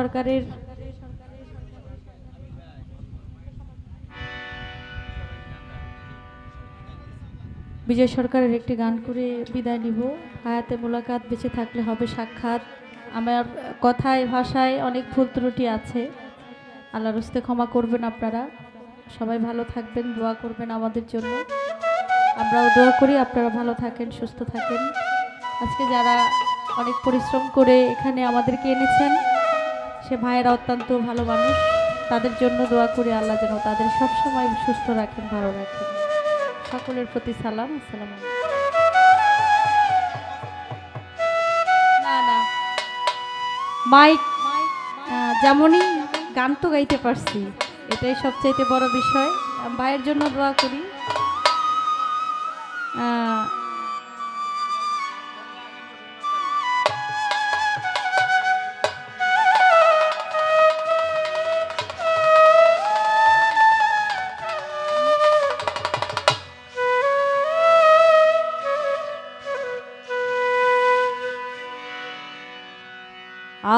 সরকারের বিজয় সরকারের একটি গান করে বিদায় নিব। হায়াতে মোলাকাত বেঁচে থাকলে হবে সাক্ষাৎ। আমার কথায়, ভাষায় অনেক ভুল ত্রুটি আছে। আল্লাহর হস্তে ক্ষমা করবেন আপনারা। সবাই ভালো থাকবেন, দোয়া করবেন আমাদের জন্য। আমরাও দোয়া করি, আপনারা ভালো থাকেন, সুস্থ থাকেন। আজকে যারা অনেক পরিশ্রম করে এখানে আমাদেরকে এনেছেন সে ভাইয়েরা অত্যন্ত ভালো মানুষ। তাদের জন্য দোয়া করি আল্লাহ যেন তাদের সবসময় সুস্থ রাখেন, ভালো রাখেন। সকলের প্রতি সালাম, আসসালাম না না। মাইক যেমনই গান তো গাইতে পারছি, এটাই সবচাইতে বড় বিষয়। ভাইয়ের জন্য দোয়া করি।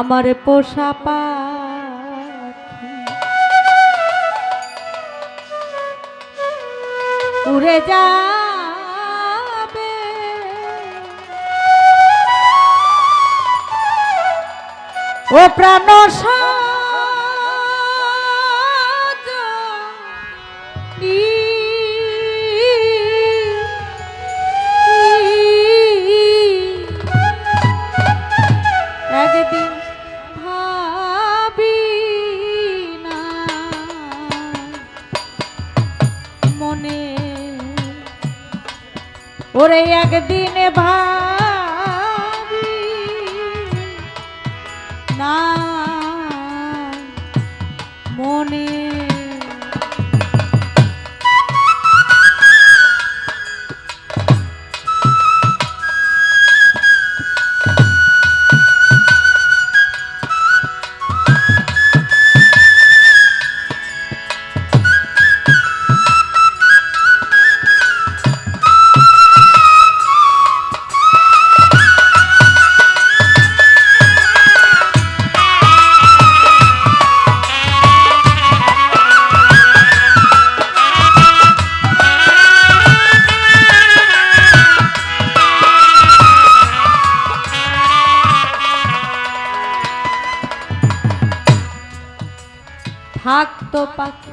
আমার পোষা পাখি উড়ে যাবে। ও প্রাণ একদিন ওরে একদিন ভাবি থাকতো পাখি।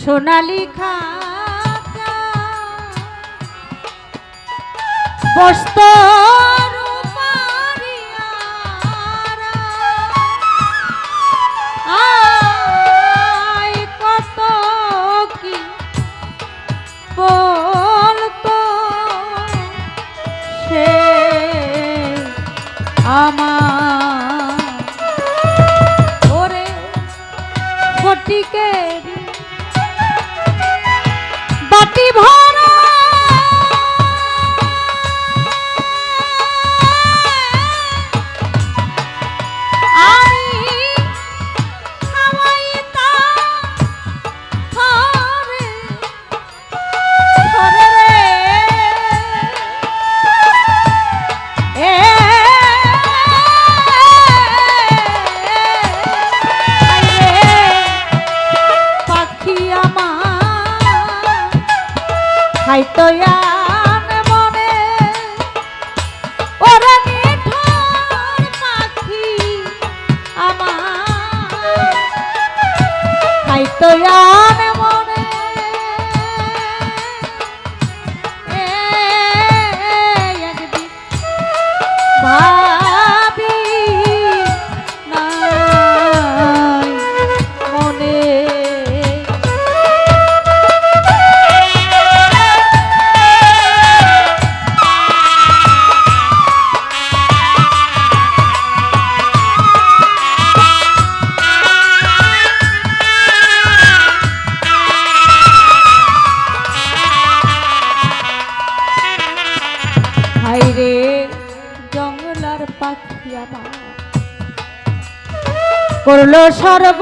সোনালি খাঁচা। বসত ফটিকের বাটি ভরা খাইতো করল সর্ব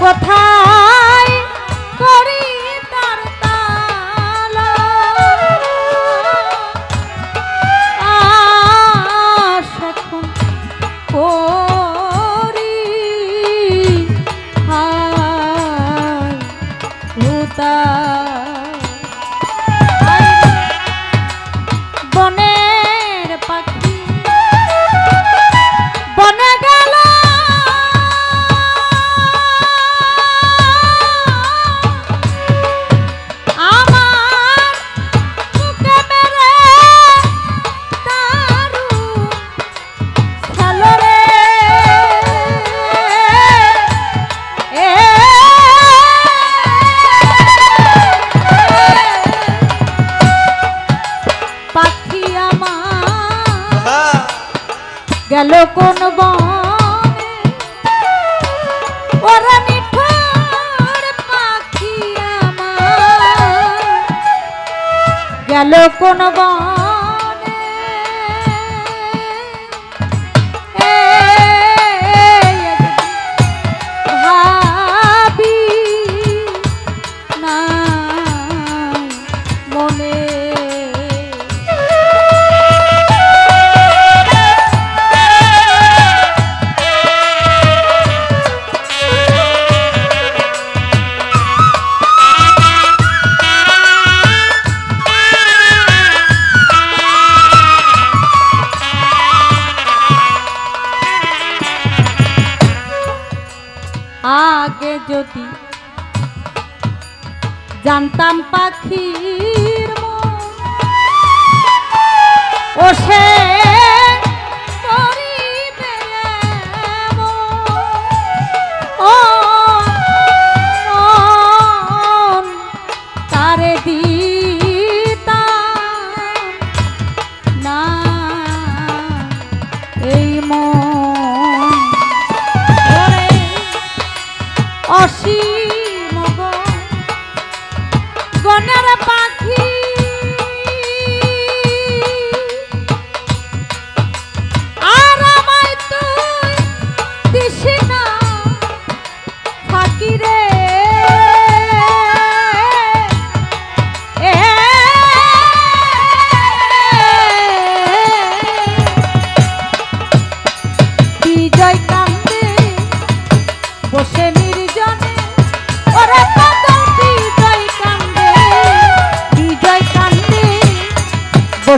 কোথায় কোন বনে ওরা নিঠোর পাখি আমার। গেল কোন বনে যদি জানতাম পাখির ও সে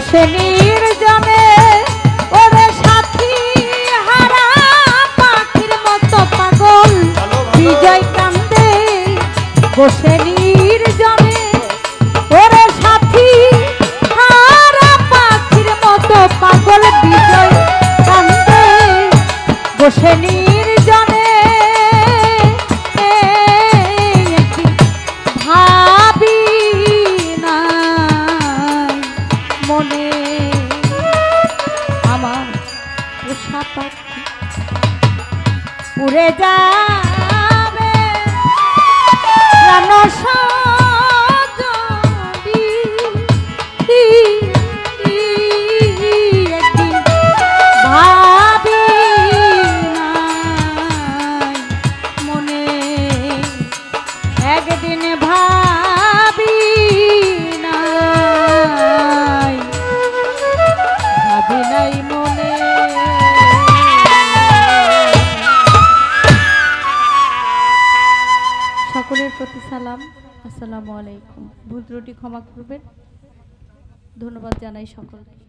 বসে নির্জনে ওরে সাথী হারা পাখির মতো পাগল। বিজয় কান্দে বসে ঘরে যা সালাম আসসালামু আলাইকুম। ভুল ত্রুটি ক্ষমা করবেন। ধন্যবাদ জানাই সকলকে।